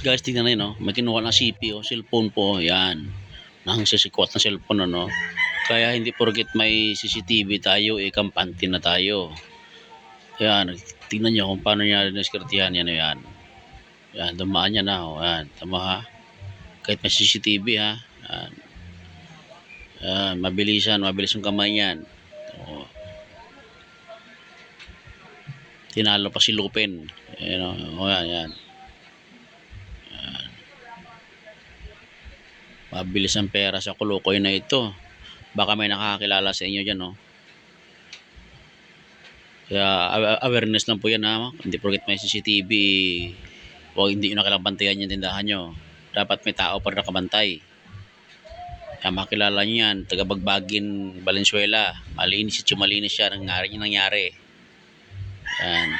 Guys, tingnan na yun, no? May kinuha na CP, oh. Cellphone po, yan. Nang sisikwat na cellphone, ano? Kaya hindi porket may CCTV tayo, eh, kampante na tayo. Yan, tingnan nyo kung paano niya niskertihan yan, yan. Yan, dumaan niya na, oh. Yan, tama ha? Kahit may CCTV, ha? Yan. Yan, mabilisan, mabilis yung kamay niyan. Oh. Tinalo pa si Lupin. Yan, oh, oh, yan, yan. Mabilis ang pera sa kulukoy na ito. Baka may nakakakilala sa inyo dyan, no? Kaya awa- awareness lang po yan, ha? Hindi porket may CCTV, huwag hindi nyo nakalabantayan yung tindahan nyo. Dapat may tao pa rin nakabantay. Kaya makilala nyo yan, taga Bagbagin, Valenzuela. Malinis at malinis siya, nangyari yung nangyari. Yan.